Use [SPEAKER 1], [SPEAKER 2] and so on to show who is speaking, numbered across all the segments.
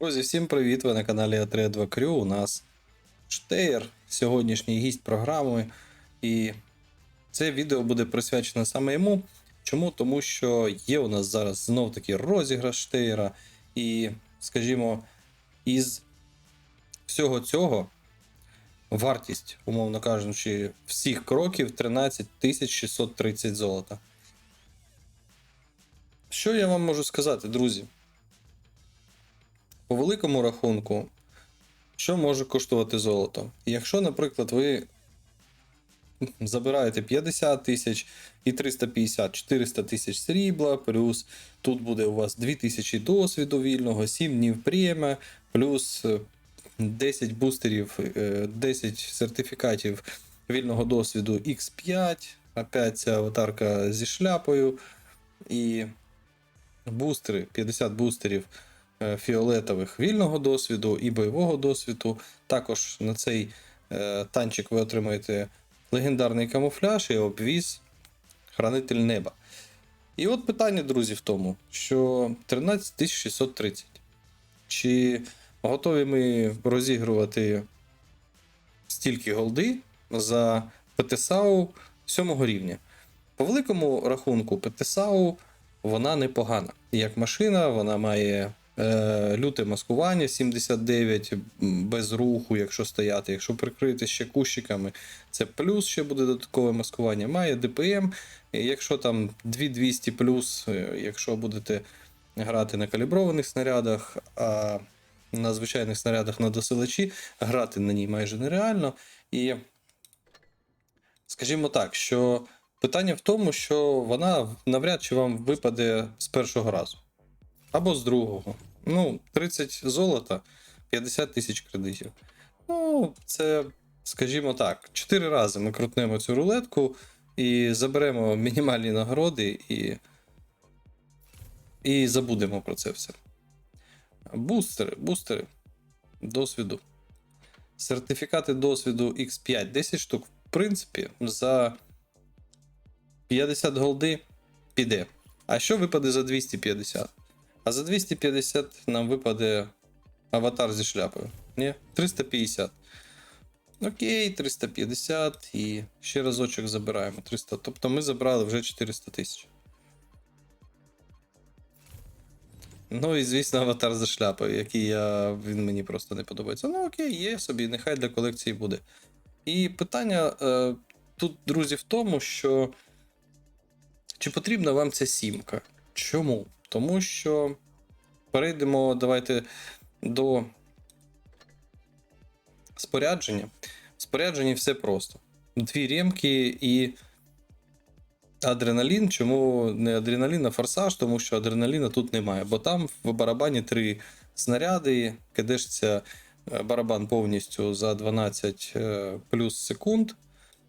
[SPEAKER 1] Друзі, всім привіт! Ви на каналі А32 Crew. У нас Штейр, сьогоднішній гість програми. І це відео буде присвячено саме йому. Чому? Тому що є у нас зараз знов таки розіграш Штейра. І, скажімо, із всього цього вартість, умовно кажучи, всіх кроків 13 630 золота. Що я вам можу сказати, друзі? Великому рахунку, що може коштувати золото? Якщо, наприклад, ви забираєте 50 тисяч і 350 400 тисяч срібла, плюс тут буде у вас 2000 досвіду вільного, 7 днів премія, плюс е, 10 бустерів, е, 10 сертифікатів вільного досвіду X5, опять ця аватарка зі шляпою, і бустери, 50 бустерів е, фіолетових вільного досвіду і бойового досвіду. Також на цей е, танчик ви отримаєте легендарний камуфляж і обвіз Хранитель неба. І от питання, друзі, в тому, що 13630. Чи готові ми розігрувати стільки голди за ПТСАУ 7 рівня? По великому рахунку, ПТСАУ вона непогана. Як машина, вона має е, люте маскування 79 без руху, якщо стояти, якщо прикрити ще кущиками, це плюс ще буде додаткове маскування. Має ДПМ, якщо там 2200 плюс, е, якщо будете грати на каліброваних снарядах, а на звичайних снарядах на досилачі, грати на ній майже нереально. І скажімо так, що питання в тому, що вона навряд чи вам випаде з першого разу. Або з другого. Ну, 30 золота, 50 тисяч кредитів. Ну, це, скажімо так, 4 рази ми крутнемо цю рулетку і заберемо мінімальні нагороди і, і забудемо про це все. Бустери, бустери досвіду. Сертифікати досвіду X5, 10 штук. В принципі, за 50 голди піде. А що випаде за 250? А за 250 нам випаде аватар зі шляпою. Ні? 350. Окей, 350 і ще разочок забираємо 300. Тобто ми забрали вже 400 тисяч. Ну і звісно, аватар за шляпою, який я, він мені просто не подобається. Ну окей, є собі, нехай для колекції буде. І питання е, тут, друзі, в тому, що чи потрібна вам ця сімка? Чому? Тому що перейдемо, давайте до спорядження. В спорядженні все просто. Дві ремки і адреналін. Чому не адреналін, а форсаж? Тому що адреналіна тут немає. Бо там в барабані три снаряди, кидешся е, барабан повністю за 12 е, плюс секунд.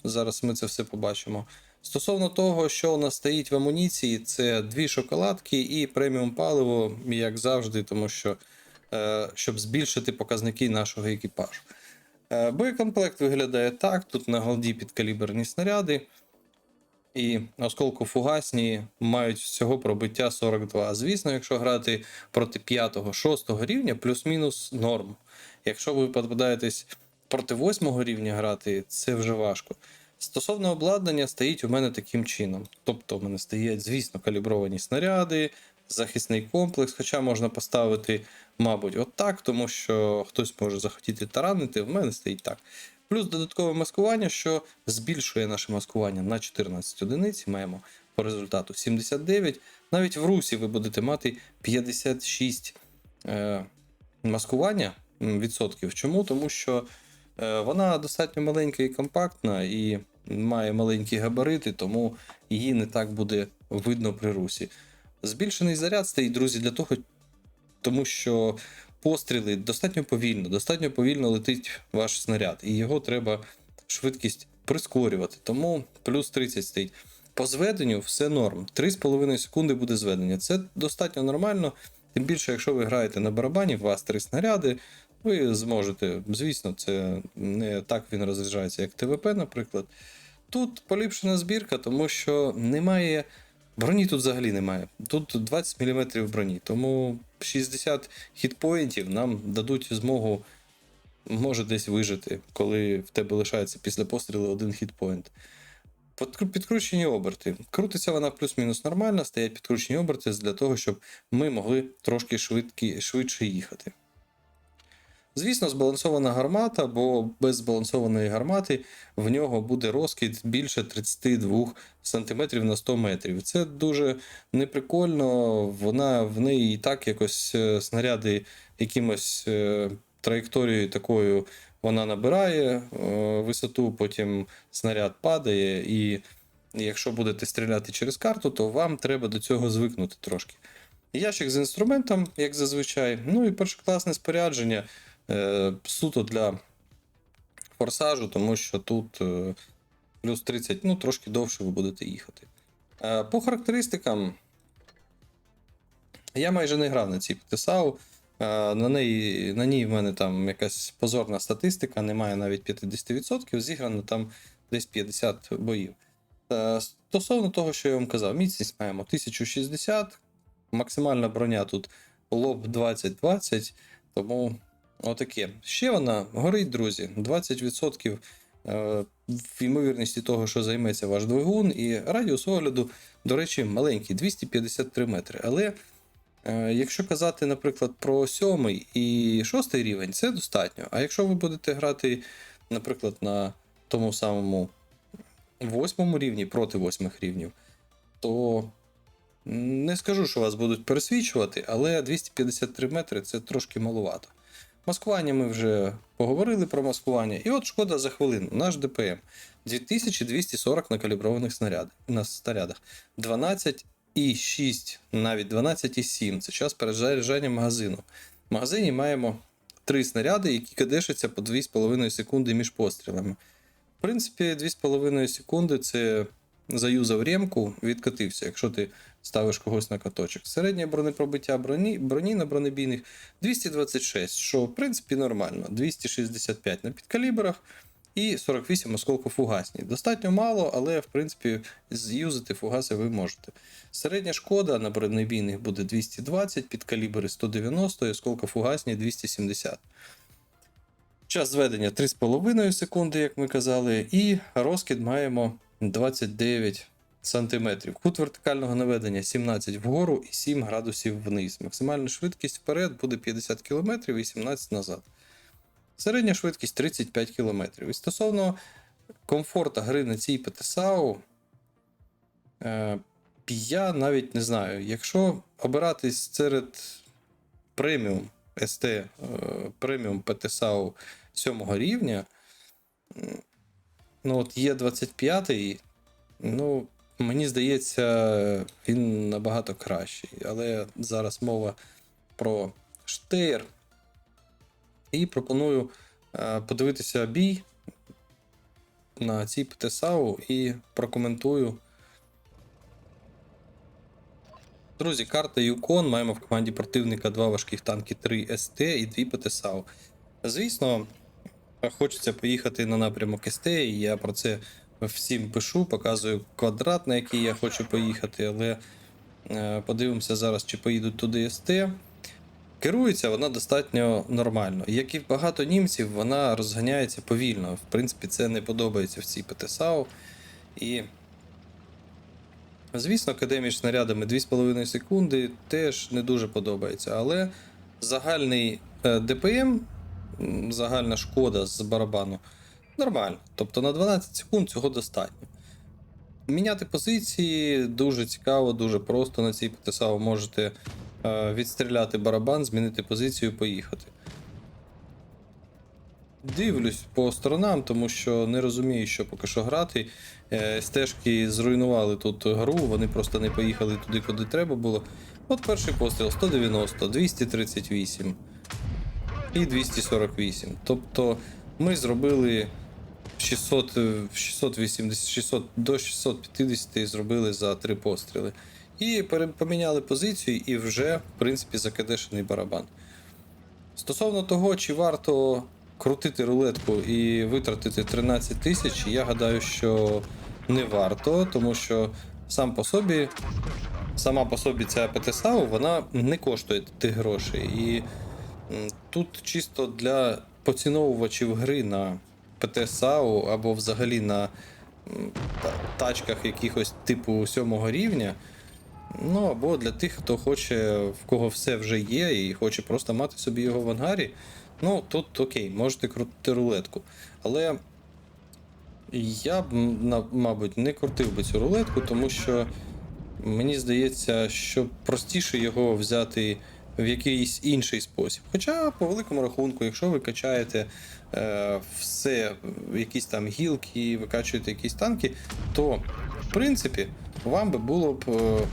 [SPEAKER 1] Зараз ми це все побачимо. Стосовно того, що у нас стоїть в амуніції, це дві шоколадки і преміум паливо, як завжди, тому що е, щоб збільшити показники нашого екіпажу. Е, Боєкомплект виглядає так: тут на голді підкаліберні снаряди. І осколку фугасні мають всього пробиття 42. Звісно, якщо грати проти 5-6 рівня, плюс-мінус норм. Якщо ви попадаєтесь проти 8 рівня грати, це вже важко. Стосовно обладнання, стоїть у мене таким чином. Тобто, у мене стоять, звісно, калібровані снаряди, захисний комплекс, хоча можна поставити, мабуть, отак, тому що хтось може захотіти таранити, в мене стоїть так. Плюс додаткове маскування, що збільшує наше маскування на 14 одиниць. Маємо по результату 79. Навіть в русі ви будете мати 56 е, маскування відсотків. Чому? Тому що е, вона достатньо маленька і компактна, і має маленькі габарити, тому її не так буде видно при русі. Збільшений заряд стоїть, друзі, для того, тому що постріли достатньо повільно, достатньо повільно летить ваш снаряд, і його треба швидкість прискорювати. Тому плюс 30 стоїть. По зведенню все норм. 3,5 секунди буде зведення. Це достатньо нормально. Тим більше, якщо ви граєте на барабані, у вас три снаряди, ви зможете. Звісно, це не так він розряджається, як ТВП, наприклад. Тут поліпшена збірка, тому що немає Броні тут взагалі немає. Тут 20 мм броні, тому 60 хітпоінтів нам дадуть змогу, може десь вижити, коли в тебе лишається після пострілу один хітпоінт. Підкручені оберти. Крутиться вона плюс-мінус нормально, стоять підкручені оберти для того, щоб ми могли трошки швидкі, швидше їхати. Звісно, збалансована гармата, бо без збалансованої гармати в нього буде розкид більше 32 см на 100 метрів. Це дуже неприкольно. Вона в неї і так якось е, снаряди якимось е, траєкторією такою вона набирає е, висоту, потім снаряд падає, і якщо будете стріляти через карту, то вам треба до цього звикнути трошки. Ящик з інструментом, як зазвичай, ну і першокласне спорядження суто для форсажу, тому що тут е, плюс 30, ну трошки довше ви будете їхати. Е, по характеристикам я майже не грав на цій ПТСАУ. Е, На, неї, на ній в мене там якась позорна статистика, немає навіть 50%, зіграно там десь 50 боїв. Е, Стосовно того, що я вам казав, міцність маємо 1060, максимальна броня тут лоб 20-20, тому отаке. Ще вона горить, друзі, 20% е, в ймовірності того, що займеться ваш двигун, і радіус огляду, до речі, маленький 253 метри. Але Е, Якщо казати, наприклад, про сьомий і шостий рівень, це достатньо. А якщо ви будете грати, наприклад, на тому самому восьмому рівні проти восьмих рівнів, то не скажу, що вас будуть пересвічувати, але 253 метри це трошки малувато. Маскування ми вже поговорили про маскування. І от шкода за хвилину. Наш ДПМ 2240 на каліброваних снарядах, на снарядах. 12 і 6, навіть 12,7. Це час перезаряджання магазину. В магазині маємо три снаряди, які кадешаться по 2,5 секунди між пострілами. В принципі, 2,5 секунди це заюзав ремку, відкатився, якщо ти ставиш когось на каточок. Середнє бронепробиття броні, броні на бронебійних 226, що в принципі нормально. 265 на підкалібрах і 48 осколкофугасні. Достатньо мало, але в принципі з'юзати фугаси ви можете. Середня шкода на бронебійних буде 220, підкалібри 190 і осколкофугасні 270. Час зведення 3,5 секунди, як ми казали, і розкид маємо 29 см. Кут вертикального наведення 17 вгору і 7 градусів вниз. Максимальна швидкість вперед буде 50 км і 17 назад. Середня швидкість 35 км. І стосовно комфорту гри на цій ПТСАУ, е, я навіть не знаю, якщо обиратись серед преміум СТ, е, преміум ПТСАУ 7 рівня, ну от є 25 ну, мені здається, він набагато кращий. Але зараз мова про Штейр. І пропоную е, подивитися бій на цій ПТСАУ і прокоментую. Друзі, карта Юкон. Маємо в команді противника два важких танки 3 СТ і 2 ПТСАУ. Звісно, хочеться поїхати на напрямок СТ, і я про це всім пишу, показую квадрат, на який я хочу поїхати, але е, подивимося зараз, чи поїдуть туди СТ. Керується вона достатньо нормально. Як і багато німців, вона розганяється повільно. В принципі, це не подобається в цій ПТСАУ. І, звісно, КД між снарядами 2,5 секунди теж не дуже подобається. Але загальний е, ДПМ, загальна шкода з барабану нормально. Тобто на 12 секунд цього достатньо. Міняти позиції дуже цікаво, дуже просто на цій ПТСАУ можете е, відстріляти барабан, змінити позицію, поїхати. Дивлюсь по сторонам, тому що не розумію, що поки що грати. Е, Стежки зруйнували тут гру, вони просто не поїхали туди, куди треба було. От перший постріл 190, 238 і 248. Тобто ми зробили 600, е, 680, 600, до 650 зробили за три постріли. І поміняли позицію, і вже, в принципі, закадешений барабан. Стосовно того, чи варто крутити рулетку і витратити 13 тисяч, я гадаю, що не варто, тому що сам по собі, сама по собі ця ПТСАУ, вона не коштує тих грошей. І тут чисто для поціновувачів гри на ПТСАУ або взагалі на тачках якихось типу сьомого рівня. Ну, або для тих, хто хоче, в кого все вже є, і хоче просто мати собі його в ангарі. Ну, тут окей, можете крутити рулетку. Але я б, мабуть, не крутив би цю рулетку, тому що мені здається, що простіше його взяти в якийсь інший спосіб. Хоча, по великому рахунку, якщо ви качаєте е, все, якісь там гілки, викачуєте якісь танки, то в принципі вам би було б. е,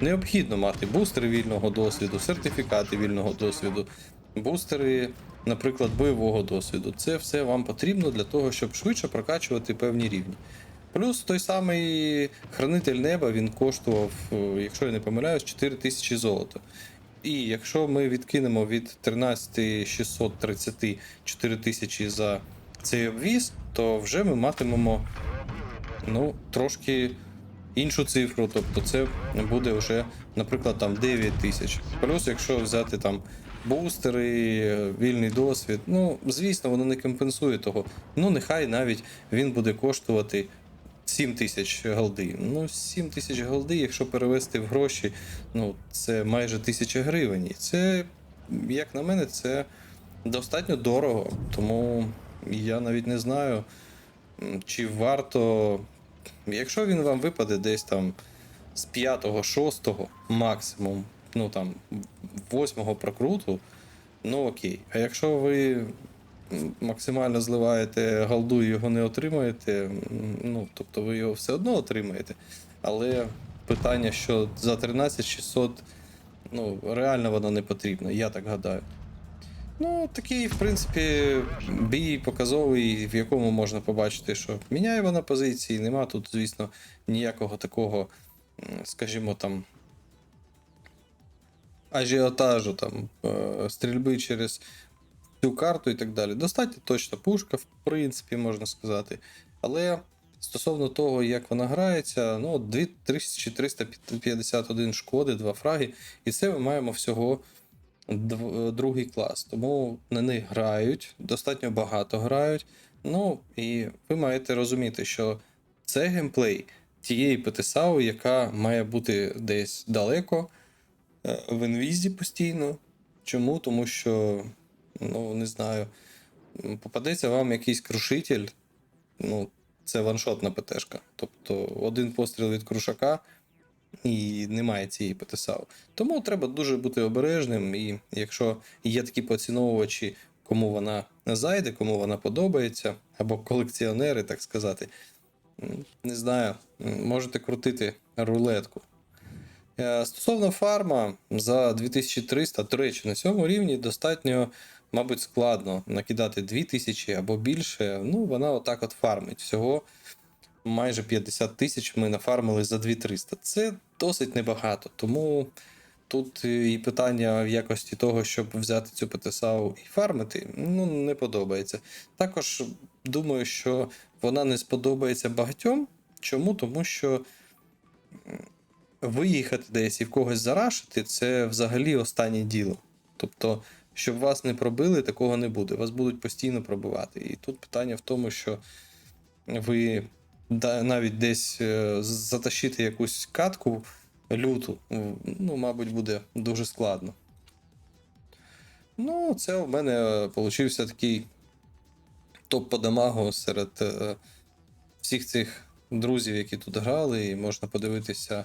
[SPEAKER 1] Необхідно мати бустери вільного досвіду, сертифікати вільного досвіду, бустери, наприклад, бойового досвіду. Це все вам потрібно для того, щоб швидше прокачувати певні рівні. Плюс той самий хранитель неба він коштував, е, якщо я не помиляюсь, 4 тисячі золота. І якщо ми відкинемо від 13630 4 тисячі за цей обвіз, то вже ми матимемо ну, трошки іншу цифру. Тобто це буде вже, наприклад, там 9 тисяч. Плюс, якщо взяти там бустери, вільний досвід, ну, звісно, воно не компенсує того. Ну, нехай навіть він буде коштувати 7 тисяч голди. Ну, 7 тисяч голди, якщо перевести в гроші, ну, це майже тисяча гривень. І це, як на мене, це достатньо дорого. Тому я навіть не знаю, чи варто. Якщо він вам випаде десь там з 5-го, 6-го максимум, ну там 8-го прокруту, ну окей. А якщо ви максимально зливаєте голду і його не отримаєте, ну тобто ви його все одно отримаєте. Але питання, що за 13600, ну, реально воно не потрібно, я так гадаю. Ну, такий, в принципі, бій показовий, в якому можна побачити, що міняє вона позиції. Нема тут, звісно, ніякого такого, скажімо там, ажіотажу, там, е, стрільби через цю карту і так далі. Достатньо точна пушка, в принципі, можна сказати. Але стосовно того, як вона грається, ну, 2351 шкоди, 2 фраги, і це ми маємо всього дв- другий клас. Тому на них грають, достатньо багато грають. Ну і ви маєте розуміти, що це геймплей тієї ПТСАУ, яка має бути десь далеко, е, в інвізі постійно. Чому? Тому що, ну, не знаю, попадеться вам якийсь крушитель, ну, це ваншотна ПТшка. Тобто один постріл від крушака і немає цієї ПТСАУ. Тому треба дуже бути обережним. І якщо є такі поціновувачі, кому вона зайде, кому вона подобається, або колекціонери, так сказати, не знаю, можете крутити рулетку. Е, Стосовно фарма за 2300, до речі, на цьому рівні достатньо, мабуть, складно накидати 2000 або більше. Ну, вона отак от фармить. Всього майже 50 тисяч ми нафармили за 2300. Це досить небагато. Тому тут і питання в якості того, щоб взяти цю ПТСАУ і фармити, ну, не подобається. Також думаю, що вона не сподобається багатьом. Чому? Тому що виїхати десь і в когось зарашити це взагалі останнє діло. Тобто, щоб вас не пробили, такого не буде. Вас будуть постійно пробивати. І тут питання в тому, що ви навіть десь е, затащити якусь катку люту, ну, мабуть, буде дуже складно. Ну, це у мене получився такий топ по дамагу серед е, всіх цих друзів, які тут грали, і можна подивитися.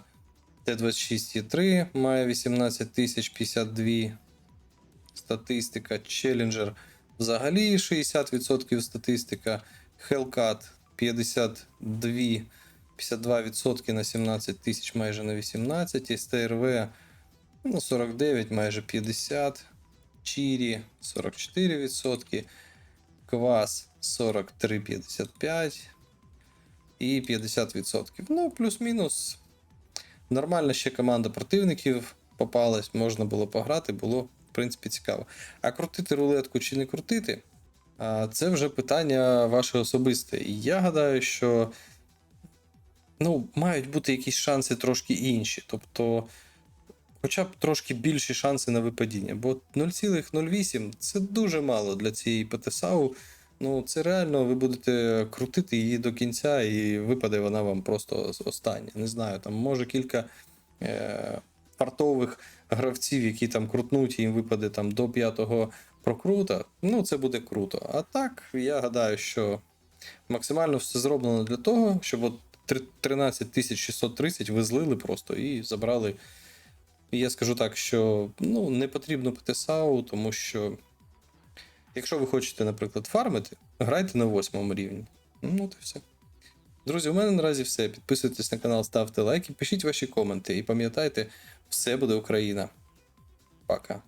[SPEAKER 1] Т-26Е3 має 18 тисяч 52 статистика. Челленджер взагалі 60% статистика. Hellcat 52, 52% на 17 тисяч, майже на 18. СТРВ ну, 49, майже 50. Чірі 44%. Квас 43,55 і 50%. Ну, плюс-мінус. Нормальна ще команда противників попалась, можна було пограти, було, в принципі, цікаво. А крутити рулетку чи не крутити, це вже питання ваше особисте. І я гадаю, що ну, мають бути якісь шанси трошки інші. Тобто, хоча б трошки більші шанси на випадіння. Бо 0,08 це дуже мало для цієї ПТСАУ. Ну, це реально ви будете крутити її до кінця, і випаде вона вам просто остання. Не знаю, там може кілька е, фартових гравців, які там крутнуть, і їм випаде там до п'ятого прокрута. Ну, це буде круто. А так, я гадаю, що максимально все зроблено для того, щоб от три- 13 630 ви злили просто і забрали. І я скажу так, що ну, не потрібно ПТСАУ, тому що якщо ви хочете, наприклад, фармити, грайте на восьмому рівні. Ну, то все. Друзі, у мене наразі все. Підписуйтесь на канал, ставте лайки, пишіть ваші коменти і пам'ятайте, все буде Україна. Пока.